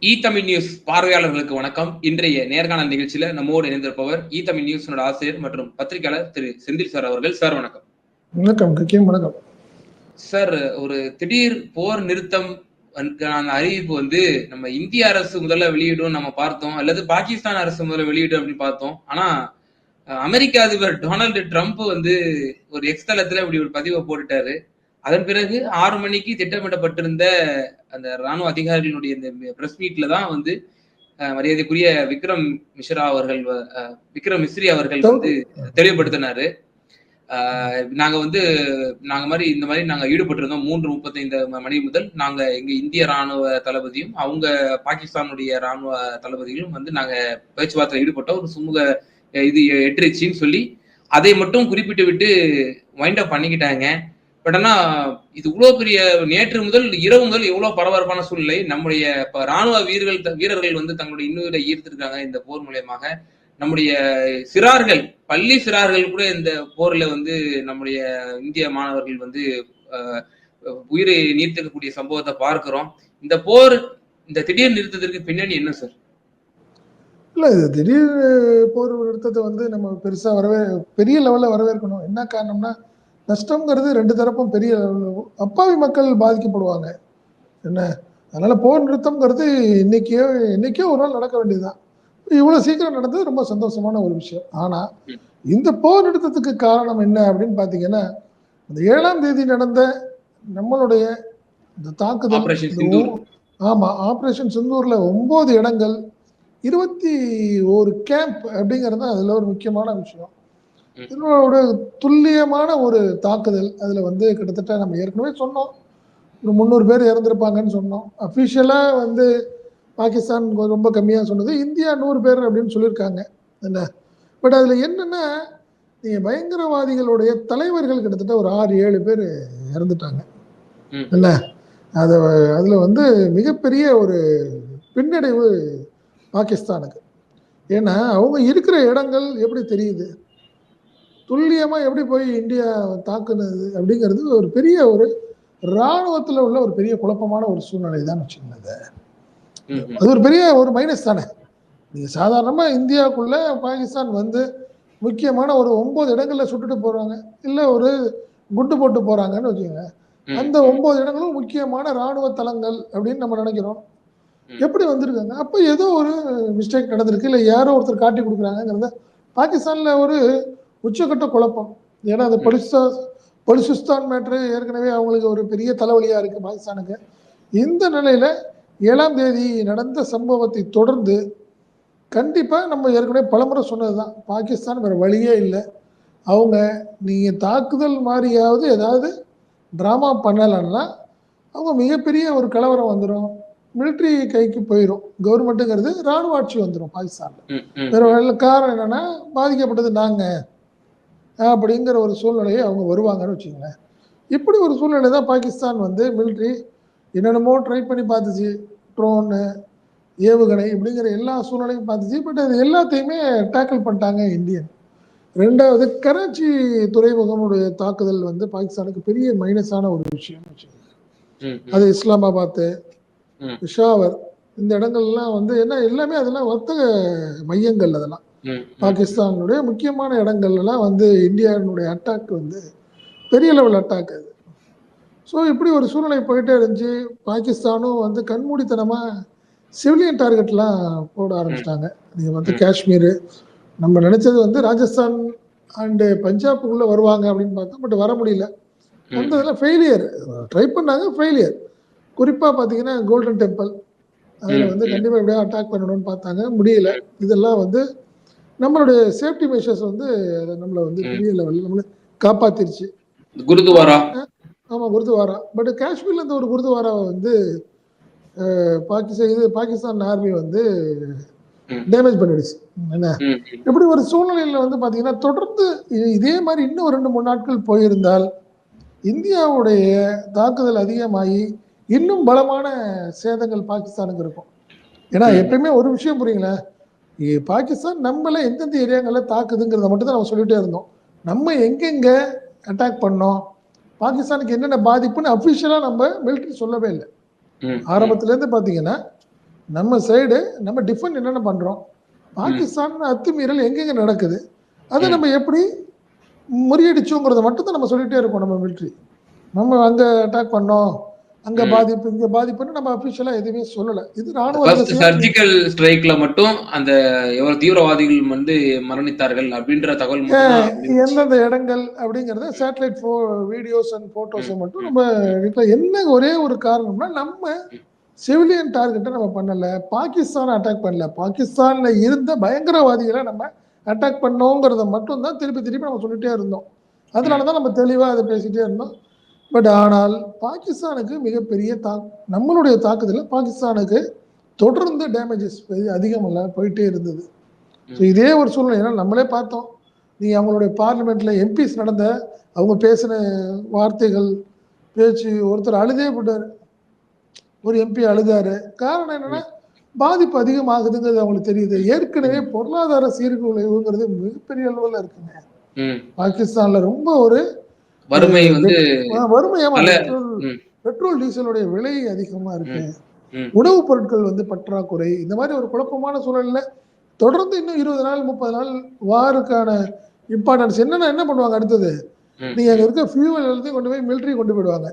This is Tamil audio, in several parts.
இ தமிழ் நியூஸ் பார்வையாளர்களுக்கு வணக்கம். இன்றைய நேர்காணல் நிகழ்ச்சியில நம்மோடு இணைந்திருப்பவர் இ தமிழ் நியூஸோட ஆசிரியர் மற்றும் பத்திரிகையாளர் திரு செந்தில் சார் அவர்கள். சார் வணக்கம். வணக்கம் வணக்கம். சார் ஒரு திடீர் போர் நிறுத்தம் அறிவிப்பு வந்து நம்ம இந்திய அரசு முதல்ல வெளியிடும் நம்ம பார்த்தோம் அல்லது பாகிஸ்தான் அரசு முதல்ல வெளியிடும் அப்படின்னு பார்த்தோம். ஆனா அமெரிக்க அதிபர் டொனால்டு ட்ரம்ப் வந்து ஒரு எக்ஸ் தளத்துல இப்படி ஒரு பதிவை போட்டுட்டாரு. அதன் பிறகு ஆறு மணிக்கு திட்டமிடப்பட்டிருந்த அந்த ராணுவ அதிகாரிகளுடைய இந்த பிரஸ் மீட்ல தான் வந்து மரியாதைக்குரிய விக்ரம் மிஸ்ரா அவர்கள் விக்ரம் மிஸ்ரி அவர்கள் வந்து தெளிவுபடுத்தினாரு. நாங்க வந்து நாங்க மாதிரி இந்த மாதிரி நாங்க ஈடுபட்டிருந்தோம். மூன்று முப்பத்தைந்து மணி முதல் நாங்க எங்க இந்திய ராணுவ தளபதியும் அவங்க பாகிஸ்தானுடைய ராணுவ தளபதிகளும் வந்து நாங்க பேச்சுவார்த்தையில் ஈடுபட்டோம். ஒரு சுமூக இது எட்டுருச்சின்னு சொல்லி அதை மட்டும் குறிப்பிட்டு விட்டு வைண்ட் அப் பண்ணிக்கிட்டாங்க. பட் ஆனா இது இவ்வளவு பெரிய நேற்று முதல் இரவு முதல் எவ்வளவு பரபரப்பான சூழ்நிலை. நம்முடைய ராணுவ வீரர்கள் வீரர்கள் வந்து தங்களுடைய இன்னுயிரை ஈர்த்திருக்காங்க இந்த போர் மூலியமாக. நம்முடைய சிறார்கள் பள்ளி சிறார்கள் கூட இந்த போர்ல வந்து நம்முடைய இந்திய மாணவர்கள் வந்து உயிரை நீர்த்திருக்கக்கூடிய சம்பவத்தை பார்க்கிறோம். இந்த போர் இந்த திடீர் நிறுத்தத்திற்கு பின்னணி என்ன சார் இல்லை இது திடீர் போர் நிறுத்தத்தை வந்து நம்ம பெருசா வரவே பெரிய லெவல்ல வரவேற்கணும். என்ன காரணம்னா நஷ்டம்ங்கிறது ரெண்டு தரப்பும் பெரிய அப்பாவி மக்கள் பாதிக்கப்படுவாங்க. என்ன? அதனால போர் நிறுத்தம்ங்கிறது இன்னைக்கே இன்னைக்கே ஒரு நாள் நடக்க வேண்டியதுதான். இவ்வளவு சீக்கிரம் நடந்தது ரொம்ப சந்தோஷமான ஒரு விஷயம். ஆனா இந்த போர் நிறுத்தத்துக்கு காரணம் என்ன அப்படின்னு பாத்தீங்கன்னா அந்த ஏழாம் தேதி நடந்த நம்மளுடைய இந்த தாக்குதல் ஆமா ஆபரேஷன் சிந்தூர்ல ஒன்பது இடங்கள் இருபத்தி ஒரு கேம்ப் அப்படிங்கிறது அதுல ஒரு முக்கியமான விஷயம். இதனோட துல்லியமான ஒரு தாக்குதல் அதுல வந்து கிட்டத்தட்ட நம்ம ஏற்கனவே சொன்னோம். ஒரு முந்நூறு பேர் இறந்துருப்பாங்கன்னு சொன்னோம். அஃபிஷியலா வந்து பாகிஸ்தான் ரொம்ப கம்மியா சொன்னது. இந்தியா நூறு பேர் அப்படின்னு சொல்லியிருக்காங்க. என்ன? பட் அதுல என்னன்னா நீங்க பயங்கரவாதிகளுடைய தலைவர்கள் கிட்டத்தட்ட ஒரு ஆறு ஏழு பேர் இறந்துட்டாங்க. என்ன? அது அதுல வந்து மிகப்பெரிய ஒரு பின்னடைவு பாகிஸ்தானுக்கு. ஏன்னா அவங்க இருக்கிற இடங்கள் எப்படி தெரியுது? துல்லியமா எப்படி போய் இந்தியா தாக்குனது அப்படிங்கிறது ஒரு பெரிய ஒரு இராணுவத்துல உள்ள ஒரு பெரிய குழப்பமான ஒரு சூழ்நிலை தான் வச்சுக்கோங்க. அது ஒரு பெரிய ஒரு மைனஸ் தானே. நீங்க சாதாரணமா இந்தியாவுக்குள்ள பாகிஸ்தான் வந்து முக்கியமான ஒரு ஒன்பது இடங்கள்ல சுட்டுட்டு போறாங்க. இல்ல ஒரு குண்டு போட்டு போறாங்கன்னு வச்சுக்கோங்க. அந்த ஒன்பது இடங்களும் முக்கியமான இராணுவ தளங்கள் அப்படின்னு நம்ம நினைக்கிறோம். எப்படி வந்திருக்காங்க? அப்போ ஏதோ ஒரு மிஸ்டேக் நடந்திருக்கு. இல்லை யாரோ ஒருத்தர் காட்டி கொடுக்குறாங்கிறத பாகிஸ்தான்ல ஒரு உச்சக்கட்ட குழப்பம். ஏன்னா அந்த பலிஸ்தா பலிசிஸ்தான் மேட்ரு ஏற்கனவே அவங்களுக்கு ஒரு பெரிய தலைவலியா இருக்கு பாகிஸ்தானுக்கு. இந்த நிலையில ஏழாம் தேதி நடந்த சம்பவத்தை தொடர்ந்து கண்டிப்பா நம்ம ஏற்கனவே பலமுறை சொன்னதுதான். பாகிஸ்தான் வேற வழியே இல்லை. அவங்க நீங்க தாக்குதல் மாதிரியாவது ஏதாவது டிராமா பண்ணலைன்னா அவங்க மிகப்பெரிய ஒரு கலவரம் வந்துடும் மிலிட்ரி கைக்கு போயிடும் கவர்மெண்ட்டுங்கிறது ராணுவ ஆட்சி வந்துடும் பாகிஸ்தான்ல. வேற காரணம் என்னன்னா பாதிக்கப்பட்டது நாங்க. அப்படிங்கிற ஒரு சூழ்நிலையை அவங்க வருவாங்கன்னு வச்சுக்கோங்களேன். இப்படி ஒரு சூழ்நிலை தான் பாகிஸ்தான் வந்து மிலிட்ரி என்னென்னமோ ட்ரை பண்ணி பார்த்துச்சு. ட்ரோனு ஏவுகணை இப்படிங்கிற எல்லா சூழ்நிலையும் பார்த்துச்சு. பட் அது எல்லாத்தையுமே டேக்கிள் பண்ணிட்டாங்க இந்தியன். ரெண்டாவது கராச்சி துறைமுகமுடைய தாக்குதல் வந்து பாகிஸ்தானுக்கு பெரிய மைனஸான ஒரு விஷயம் வச்சுக்கோங்க. அது இஸ்லாமாபாத்து பிஷாவர் இந்த இடங்கள்லாம் வந்து என்ன எல்லாமே அதெல்லாம் வர்த்தக மையங்கள் அதெல்லாம். பாகிஸ்தானுடைய முக்கியமான இடங்கள்லாம் வந்து இந்தியாவினுடைய அட்டாக் வந்து பெரிய லெவல் அட்டாக் அது. ஸோ இப்படி ஒரு சூழ்நிலை போயிட்டே இருந்துச்சு. பாகிஸ்தானும் வந்து கண்மூடித்தனமா சிவிலியன் டார்கெட்லாம் போட ஆரம்பிச்சிட்டாங்க. நீங்கள் வந்து காஷ்மீர் நம்ம நினைச்சது வந்து ராஜஸ்தான் அண்டு பஞ்சாபுக்குள்ள வருவாங்க அப்படின்னு பார்த்தோம் பட் வர முடியல. அந்த இதெல்லாம் ஃபெயிலியர் ட்ரை பண்ணாங்க ஃபெயிலியர் குறிப்பாக பார்த்தீங்கன்னா கோல்டன் டெம்பிள் அதில் வந்து கண்டிப்பாக எப்படியா அட்டாக் பண்ணணும்னு பார்த்தாங்க. முடியல. இதெல்லாம் வந்து நம்மளுடைய சேஃப்டி மெஷர்ஸ் வந்து நம்மளை வந்து பெரிய லெவலில் நம்மளை காப்பாத்திருச்சு. குருதுவாரா? ஆமாம் குருதுவாரா. பட் காஷ்மீர்ல இருந்து ஒரு குருதுவாராவை வந்து பாகிஸ்தான் இது பாகிஸ்தான் ஆர்மி வந்து டேமேஜ் பண்ணிடுச்சு. என்ன? இப்படி ஒரு சூழ்நிலையில வந்து பாத்தீங்கன்னா தொடர்ந்து இதே மாதிரி இன்னும் ரெண்டு மூணு நாட்கள் போயிருந்தால் இந்தியாவுடைய தாக்குதல் அதிகமாகி இன்னும் பலமான சேதங்கள் பாகிஸ்தானுக்கு இருக்கும். ஏன்னா எப்பயுமே ஒரு விஷயம் புரியுங்களேன். பாகிஸ்தான் நம்மள எந்தெந்த ஏரியாங்கள்ல தாக்குதுங்கிறத மட்டும் தான் நம்ம சொல்லிட்டே இருந்தோம். நம்ம எங்கெங்க அட்டாக் பண்ணோம்? பாகிஸ்தானுக்கு என்னென்ன பாதிப்புன்னு அபிஷியலா நம்ம மிலிட்ரி சொல்லவே இல்லை. ஆரம்பத்துல இருந்து பாத்தீங்கன்னா நம்ம சைடு நம்ம டிஃபெண்ட் என்னென்ன பண்றோம்? பாகிஸ்தான் அத்துமீறல் எங்கெங்க நடக்குது? அதை. நம்ம எப்படி முறியடிச்சோங்கிறத மட்டும் தான் நம்ம சொல்லிட்டே இருக்கோம் நம்ம மிலிட்ரி நம்ம அங்க அட்டாக் பண்ணோம். அங்க. பாதிப்பு இங்க பாதிப்புன்னு நம்ம அபிஷியலா எதுவுமே சொல்லல இது ராணுவ. சர்ஜிக்கல் ஸ்ட்ரைக்ல மட்டும் அந்த எவ்வளவு தீவிரவாதிகள் வந்து மரணித்தார்கள் அப்படின்ற தகவல். எந்தெந்த இடங்கள் அப்படிங்கறத சேட்டலைட் ஃபோ வீடியோஸ் அண்ட் போட்டோஸை மட்டும் நம்ம இப்ப என்ன ஒரே ஒரு காரணம்னா நம்ம சிவிலியன் டார்கெட்டை நம்ம பண்ணல பாகிஸ்தான் அட்டாக் பண்ணல பாகிஸ்தான்ல இருந்த பயங்கரவாதிகளை நம்ம அட்டாக் பண்ணோங்கிறத மட்டும் தான் திருப்பி திருப்பி நம்ம சொல்லிட்டே இருந்தோம் அதனால தான் நம்ம தெளிவா அதை பேசிட்டே இருந்தோம் பட் ஆனால் பாகிஸ்தானுக்கு மிகப்பெரிய தா நம்மளுடைய தாக்குதலில் பாகிஸ்தானுக்கு தொடர்ந்து டேமேஜஸ் அதிகமல்ல போயிட்டே இருந்தது. ஸோ இதே ஒரு சூழ்நிலை. ஏன்னா நம்மளே பார்த்தோம். நீ அவங்களுடைய பார்லிமெண்ட்ல எம்பிஸ் நடந்த அவங்க பேசின வார்த்தைகள் பேச்சு ஒருத்தர் அழுதே போட்டாரு. ஒரு எம்பி அழுதாரு. காரணம் என்னன்னா பாதிப்பு அதிகமாகுதுங்கிறது அவங்களுக்கு தெரியுது. ஏற்கனவே பொருளாதார சீர்குலைவுங்கிறது மிகப்பெரிய அளவில் இருக்குங்க. பாகிஸ்தான்ல ரொம்ப ஒரு வறுமை வந்து பல- பெட்ரோல் டீசலுடைய விலை அதிகமா இருக்கு. உணவுப் பொருட்கள் வந்து பற்றாக்குறை. இந்த மாதிரி ஒரு குழப்பமான சூழல்ல தொடர்ந்து இன்னும் இருபது நாள் முப்பது நாள் வாருக்கான இம்பார்ட்டன்ஸ் என்னன்னா என்ன பண்ணுவாங்க அடுத்தது. நீங்க அங்க இருக்க ஃபியூவல் எல்லாத்தையும் கொண்டு போய் மிலிட்ரி கொண்டு போயிடுவாங்க.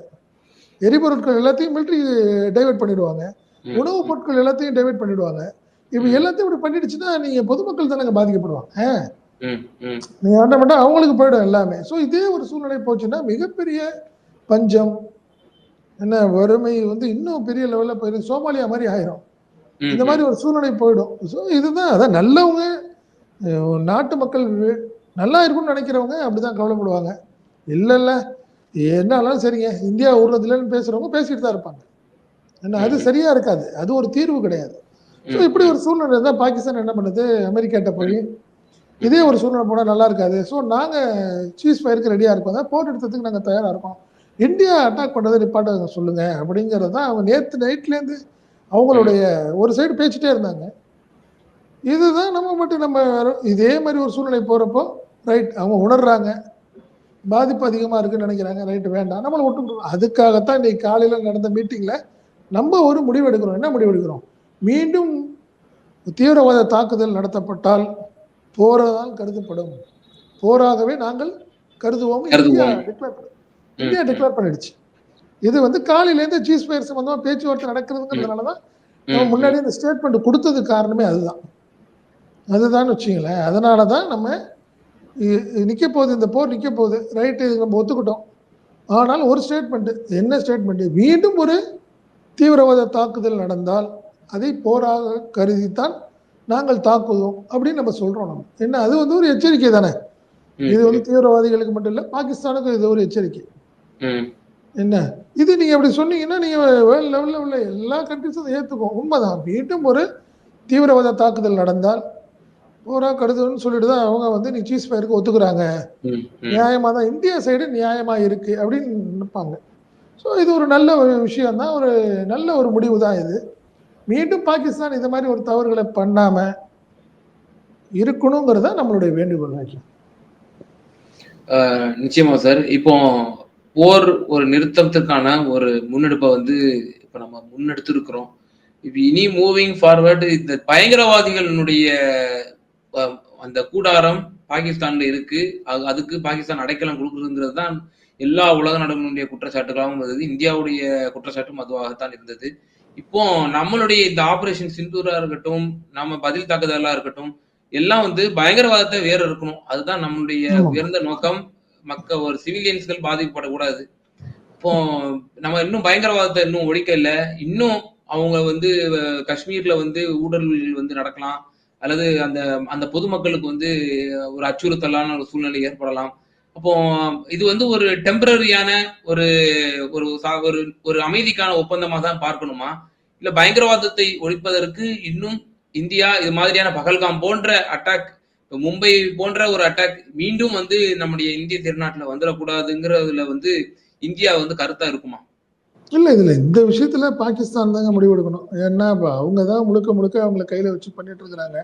எரிபொருட்கள் எல்லாத்தையும் மிலிட்ரி டைவர்ட் பண்ணிடுவாங்க. உணவுப் பொருட்கள் எல்லாத்தையும் டைவர்ட் பண்ணிடுவாங்க. இப்ப. எல்லாத்தையும் இப்படி பண்ணிடுச்சுன்னா நீங்க பொதுமக்கள் தானே பாதிக்கப்படுவாங்க. ம். ம். நீங்க என்ன பண்ணா அவங்களுக்கு போயிடும் எல்லாமே. ஸோ இதே ஒரு சூழ்நிலை போச்சுன்னா மிகப்பெரிய பஞ்சம் என்ன வறுமை வந்து இன்னும் பெரிய லெவல்ல போயிடும். சோமாலியா மாதிரி ஆயிரும். இந்த மாதிரி ஒரு சூழ்நிலை போயிடும். ஸோ இதுதான் அதான் நல்லவங்க நாட்டு மக்கள் நல்லா இருக்கும்னு நினைக்கிறவங்க அப்படிதான் கவலைப்படுவாங்க. இல்ல இல்ல என்ன ஆனாலும் சரிங்க இந்தியா உருளதுலன்னு பேசுறவங்க பேசிட்டு தான் இருப்பாங்க. ஏன்னா அது சரியா இருக்காது. அது ஒரு தீர்வு கிடையாது. ஸோ. இப்படி ஒரு சூழ்நிலை தான் பாகிஸ்தான் என்ன பண்ணுது? அமெரிக்காட்ட போய் இதே ஒரு சூழ்நிலை போனால் நல்லா இருக்காது. ஸோ நாங்கள் சீஸ் ஃபயருக்கு ரெடியாக இருக்கோம். தான் போர் எடுத்ததுக்கு நாங்கள் தயாராக இருக்கோம். இந்தியா அட்டாக் பண்ணுறதை நிப்பாட்ட சொல்லுங்கள் அப்படிங்கிறது தான் அவங்க நேற்று நைட்லேருந்து அவங்களுடைய ஒரு சைடு பேச்சுட்டே இருந்தாங்க. இதுதான் நம்ம மட்டும் நம்ம இதே மாதிரி ஒரு சூழ்நிலை போகிறப்போ ரைட் அவங்க உணர்றாங்க. பாதிப்பு அதிகமாக இருக்குன்னு நினைக்கிறாங்க. ரைட்டு வேண்டாம். நம்மளை விட்டு அதுக்காகத்தான் இன்னைக்கு காலையில் நடந்த மீட்டிங்கில் நம்ம ஒரு முடிவு எடுக்கிறோம் என்ன முடிவு எடுக்கிறோம் மீண்டும் தீவிரவாத தாக்குதல் நடத்தப்பட்டால் போராதான் கருதப்படும். போராகவே நாங்கள் கருதுவோம். இந்தியா. டிக்ளேர். இந்தியா டிக்ளேர் பண்ணிடுச்சு. இது வந்து காலையிலேருந்து சீஸ் ஃபயர் சம்பந்தமா பேச்சுவார்த்தை நடக்கிறதுங்கிறதுனால தான் நம்ம. முன்னாடி இந்த ஸ்டேட்மெண்ட் கொடுத்தது காரணமே அதுதான். அதுதான் வச்சுங்களேன். அதனால தான் நம்ம நிக்க போகுது இந்த போர் நிக்க போகுது. ரைட்டு நம்ம ஒத்துக்கிட்டோம். ஆனால் ஒரு ஸ்டேட்மெண்ட் என்ன ஸ்டேட்மெண்ட் மீண்டும் ஒரு தீவிரவாத தாக்குதல் நடந்தால் அதை போராக கருதித்தான் நாங்கள் தாக்குவோம் அப்படின்னு நம்ம சொல்றோம் நம்ம. என்ன அது வந்து ஒரு எச்சரிக்கை தானே. இது வந்து தீவிரவாதிகளுக்கு மட்டும் இல்ல பாகிஸ்தானுக்கு இது ஒரு எச்சரிக்கை. என்ன? இது நீங்க அப்படி சொன்னீங்கன்னா நீங்க வேர்ல்ட் லெவல்ல உள்ள எல்லா கண்ட்ரிஸும் அதை ஏத்துக்கும். உண்மைதான். மீண்டும் ஒரு தீவிரவாத தாக்குதல் நடந்தால் போரா கருதுன்னு சொல்லிட்டு தான் அவங்க வந்து நீ சீஸ் ஃபயருக்கு ஒத்துக்கிறாங்க. ம். ம். நியாயமா தான். இந்தியா சைடு நியாயமா இருக்கு அப்படின்னு நினைப்பாங்க. ஸோ இது ஒரு நல்ல ஒரு விஷயம் தான் ஒரு நல்ல ஒரு முடிவு தான் இது. மீண்டும் பாகிஸ்தான் இந்த மாதிரி ஒரு தவறுகளை பண்ணாமல் இருக்கணுங்கிறத நம்மளுடைய வேண்டுகோள் வைக்கும் நிச்சயமா சார். இப்போ போர் ஒரு நிறுத்தத்திற்கான ஒரு முன்னெடுப்பை வந்து இப்போ நம்ம முன்னெடுத்திருக்கிறோம். இப்போ இனி மூவிங் ஃபார்வர்டு இந்த பயங்கரவாதிகளினுடைய அந்த கூடாரம் பாகிஸ்தான்ல இருக்கு. அது- அதுக்கு பாகிஸ்தான் அடைக்கலம் கொடுக்குறதுங்கிறது தான் எல்லா உலக நாடுகளுடைய குற்றச்சாட்டுகளாகவும் இருந்தது. இந்தியாவுடைய குற்றச்சாட்டும் அதுவாகத்தான் இருந்தது. இப்போ நம்மளுடைய இந்த ஆபரேஷன் சிந்தூரா இருக்கட்டும் நம்ம பதில் தாக்குதலா இருக்கட்டும் எல்லாம் வந்து பயங்கரவாதத்தை வேற இருக்கணும் அதுதான் நம்மளுடைய. உயர்ந்த நோக்கம். மக்க ஒரு சிவிலியன்ஸ்கள் பாதிக்கப்படக்கூடாது. இப்போ நம்ம இன்னும் பயங்கரவாதத்தை இன்னும் ஒழிக்கல. இன்னும் அவங்க வந்து காஷ்மீர்ல வந்து ஊழல் வந்து நடக்கலாம். அல்லது அந்த அந்த பொதுமக்களுக்கு வந்து ஒரு அச்சுறுத்தலான ஒரு சூழ்நிலை ஏற்படலாம். அப்போ இது வந்து ஒரு டெம்பரரியான ஒரு ஒரு ஒரு அமைதிக்கான ஒப்பந்தமா தான் பார்க்கணுமா? இல்ல பயங்கரவாதத்தை ஒழிப்பதற்கு இன்னும் இந்தியா இது மாதிரியான பகல்காம் போன்ற அட்டாக் மும்பை போன்ற ஒரு அட்டாக் மீண்டும் வந்து நம்முடைய இந்திய திருநாட்டுல வந்துடக்கூடாதுங்கிறதுல வந்து இந்தியா வந்து கருத்தா இருக்குமா? இல்ல இதுல இந்த விஷயத்துல பாகிஸ்தான் தாங்க முடிவு எடுக்கணும். ஏன்னா அவங்க தான் முழுக்க முழுக்க அவங்கள கையில வச்சு பண்ணிட்டு இருக்கிறாங்க.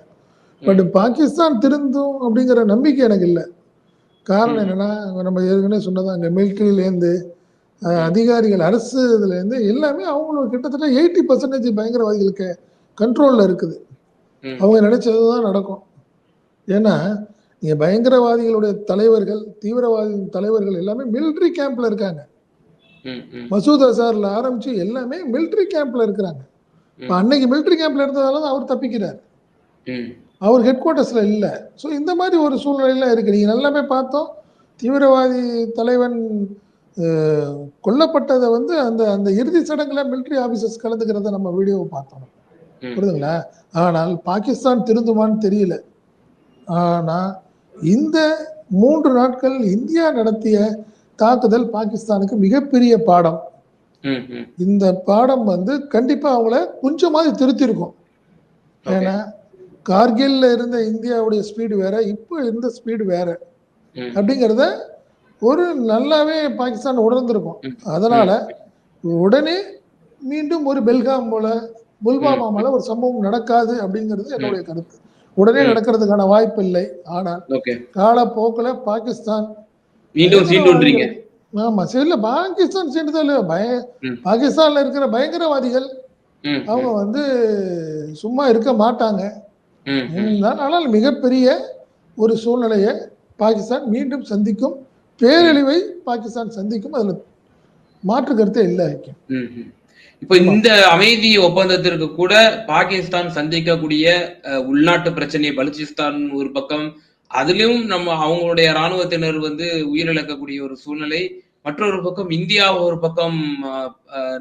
பட் பாகிஸ்தான் திருந்தும் அப்படிங்கிற நம்பிக்கை எனக்கு இல்லை. காரணம். என்னன்னா நம்ம ஏற்கனவே சொன்னதான் அங்க மிலிட்ரியிலேருந்து அதிகாரிகள் அரசு இதுல இருந்து எல்லாமே அவங்களுக்கு கிட்டத்தட்ட எயிட்டி பர்சன்டேஜ் பயங்கரவாதிகளுக்கு கண்ட்ரோலில் இருக்குது. அவங்க நினைச்சது தான் நடக்கும். ஏன்னா நீங்க பயங்கரவாதிகளுடைய தலைவர்கள் தீவிரவாதி தலைவர்கள் எல்லாமே மிலிட்ரி கேம்ப்ல இருக்காங்க. மசூத் அசார்ல ஆரம்பிச்சு எல்லாமே மிலிட்ரி கேம்ப்ல இருக்கிறாங்க. அன்னைக்கு மிலிட்ரி கேம்ப்ல இருந்ததால அவர் தப்பிக்கிறார். அவர் ஹெட் குவார்ட்டர்ஸ்ல இல்லை. ஸோ இந்த மாதிரி ஒரு சூழ்நிலையில இருக்கு. நீங்க நல்லாமே பார்த்தோம். தீவிரவாதி தலைவன் கொல்லப்பட்டதை வந்து அந்த அந்த இறுதி சடங்குல மிலிட்ரி ஆபீசர்ஸ் கலந்துக்கிறத நம்ம வீடியோவை பார்த்தோம். புரியுதுங்களா? ஆனால் பாகிஸ்தான் திருந்துமான்னு தெரியல. ஆனா இந்த மூன்று நாட்கள் இந்தியா நடத்திய தாக்குதல் பாகிஸ்தானுக்கு மிகப்பெரிய பாடம். இந்த பாடம் வந்து கண்டிப்பா அவங்கள கொஞ்சமாவது திருத்திருக்கும். ஏன்னா கார்கில்ல இருந்த இந்தியாவுடைய ஸ்பீடு வேற இப்போ இருந்த ஸ்பீடு வேற. அப்படிங்கிறத ஒரு நல்லாவே பாகிஸ்தான் உணர்ந்திருக்கும். அதனால உடனே மீண்டும் ஒரு பெல்காம் போல புல்வாமா மேல ஒரு சம்பவம் நடக்காது அப்படிங்கிறது என்னுடைய கருத்து. உடனே. நடக்கிறதுக்கான வாய்ப்பு இல்லை. ஆனால் காலப்போக்கில் பாகிஸ்தான் ஆமா சரி இல்ல பாகிஸ்தான் சேர்ந்துதான் இல்லையா பய. பாகிஸ்தான்ல இருக்கிற பயங்கரவாதிகள் அவங்க வந்து சும்மா இருக்க மாட்டாங்க. இருந்தால் ஆனால் மிகப்பெரிய ஒரு சூழ்நிலையை பாகிஸ்தான் மீண்டும் சந்திக்கும். பேரழிவை பாகிஸ்தான் சந்திக்கும். அதுல மாற்று கருத்தே இல்லை. இப்போ இந்த அமைதி ஒப்பந்தத்திற்கு கூட பாகிஸ்தான் சந்திக்கக்கூடிய உள்நாட்டு பிரச்சனை பலுச்சிஸ்தான் ஒரு பக்கம் அதிலும் நம்ம அவங்களுடைய ராணுவத்தினர் வந்து உயிரிழக்கக்கூடிய ஒரு சூழ்நிலை மற்றொரு பக்கம் இந்தியா ஒரு பக்கம்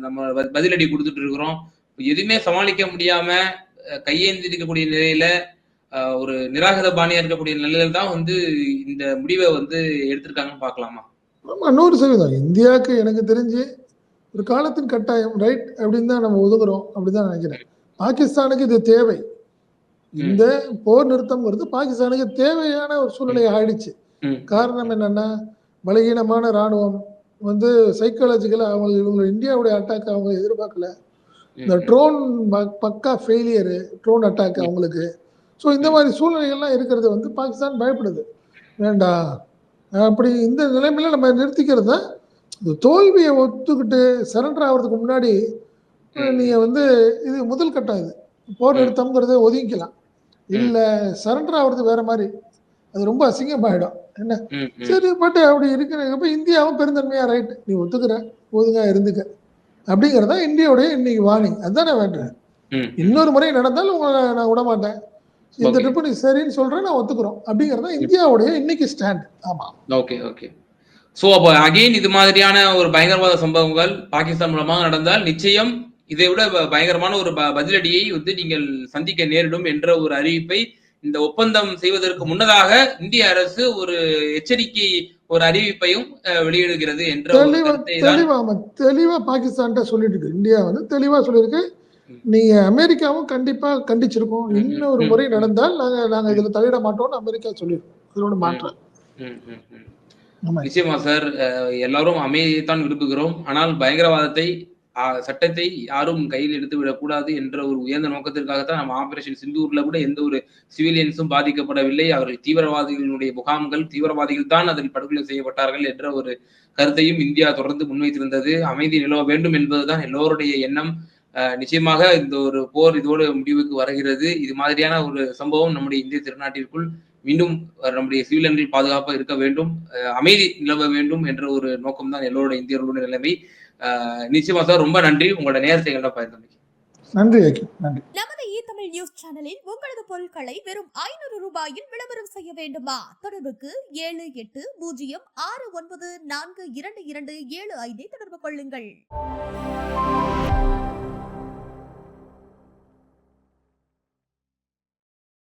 நம்ம பதிலடி கொடுத்துட்டு இருக்கிறோம். எதுவுமே சமாளிக்க முடியாம கையேந்தி இருக்கக்கூடிய நிலையில ஒரு நிராகத பாணியா இருக்கக்கூடிய நிலையில தான் வந்து இந்த முடிவை வந்து எடுத்திருக்காங்கன்னு பார்க்கலாமா? ஆமா நூறு சதவீதம். இந்தியாவுக்கு எனக்கு தெரிஞ்சு ஒரு காலத்தின் கட்டாயம் ரைட் அப்படின்னு தான் நம்ம ஒதுங்குறோம் அப்படிதான் நினைக்கிறேன். பாகிஸ்தானுக்கு இது தேவை. இந்த போர் நிறுத்தம்ங்கிறது பாகிஸ்தானுக்கு தேவையான ஒரு சூழ்நிலை ஆயிடுச்சு. காரணம் என்னன்னா பலகீனமான ராணுவம் வந்து சைக்காலஜிக்கலா அவங்க இவங்க இந்தியாவுடைய அட்டாக் அவங்க எதிர்பார்க்கல. இந்த ட்ரோன் பக்கா ஃபெயிலியரு ட்ரோன் அட்டாக் அவங்களுக்கு. ஸோ இந்த மாதிரி சூழ்நிலைகள்லாம் இருக்கிறது வந்து பாகிஸ்தான் பயப்படுது. வேண்டாம் அப்படி இந்த நிலைமையில நம்ம நிறுத்திக்கிறது தான் இந்த தோல்வியை ஒத்துக்கிட்டு சரண்டர் ஆகிறதுக்கு முன்னாடி ம். நீங்க வந்து இது முதல் கட்டம் இது. போர். நிறுத்தம்ங்கிறத ஒதுங்கிக்கலாம். இல்ல சரண்டர் ஆகிறது வேற மாதிரி. அது ரொம்ப அசிங்கமாயிடும். என்ன. சரி பட் அப்படி இருக்கிறப்ப இந்தியாவும் பெருந்தன்மையா ரைட் நீ ஒத்துக்கிற ஒதுங்க இருந்துக்க. அப்படிங்கிறதா இந்தியாவுடைய இன்னைக்கு வாணி அதுதானே வேண்டேன் ம், இன்னொரு முறை நடந்தாலும் உங்களை நான் விட மாட்டேன். இந்த. ட்ரிப்பு நீ சரின்னு சொல்றேன் நான் ஒத்துக்கிறோம். அப்படிங்கறத இந்தியாவுடைய இன்னைக்கு ஸ்டாண்ட் ஆமா. ஓகே ஓகே சோ அப்போ அகைன் இது மாதிரியான ஒரு பயங்கரவாத சம்பவங்கள் பாகிஸ்தான் மூலமாக நடந்தால் நிச்சயம் இதை விட பயங்கரமான ஒரு பதிலடியை வந்து நீங்கள் சந்திக்க நேரிடும் என்ற ஒரு அறிவிப்பை இந்த ஒப்பந்தம் செய்வதற்கு முன்னதாக இந்திய அரசு ஒரு எச்சரிக்கை ஒரு அறிவிப்பையும் வெளியிடுகிறது என்ற தெளிவா தான் தெளிவா பாகிஸ்தான்கிட்ட சொல்லிட்டு இருக்கு இந்தியா வந்து தெளிவா சொல்லியிருக்கு. நீங்க அமெரிக்காவும் கண்டிப்பா கண்டிச்சிருக்கோம். இன்னொரு முறை. நடந்தால் நாங்க நாங்க இதுல தலையிட மாட்டோம்னு அமெரிக்கா சொல்லியிருக்கோம் இதோட மாற்றம். நிச்சயமா சார். எல்லாரும் அமைதியைத்தான் விரும்புகிறோம். ஆனால் பயங்கரவாதத்தை சட்டத்தை யாரும் கையில் எடுத்து விடக்கூடாது என்ற ஒரு உயர்ந்த நோக்கத்திற்காகத்தான் நம்ம ஆபரேஷன் சிந்தூர்ல கூட எந்த ஒரு சிவிலியன்ஸும் பாதிக்கப்படவில்லை. அவர்கள் தீவிரவாதிகளுடைய முகாம்கள் தீவிரவாதிகள் தான் அதில் படுகொலை செய்யப்பட்டார்கள் என்ற ஒரு கருத்தையும் இந்தியா தொடர்ந்து முன்வைத்திருந்தது. அமைதி நிலவ வேண்டும் என்பதுதான் எல்லோருடைய எண்ணம். அஹ், நிச்சயமாக இந்த ஒரு போர் இதோடு முடிவுக்கு வருகிறது. இது மாதிரியான ஒரு சம்பவம் நம்முடைய இந்திய திருநாட்டிற்குள் மீண்டும் நம்முடைய சிவிலியன்கள் பாதுகாப்பாக இருக்க வேண்டும் அமைதி நிலவ வேண்டும் என்ற ஒரு நோக்கம் தான் எல்லோருடைய இந்தியர்களுடைய நிலைமை. நிச்சயமா சார் ரொம்ப நன்றி. உங்களோட நேரத்தை எல்லாம் பகிர்ந்தமைக்கு. நன்றி நன்றி. நமது இ தமிழ் நியூஸ் சேனலில் உங்களது பொருட்களை வெறும் ஐநூறு ரூபாயில் விளம்பரம் செய்ய வேண்டுமா? தொடர்புக்கு ஏழு எட்டு பூஜ்ஜியம் ஆறு ஒன்பது நான்கு இரண்டு இரண்டு ஏழு ஐந்தை தொடர்பு கொள்ளுங்கள்.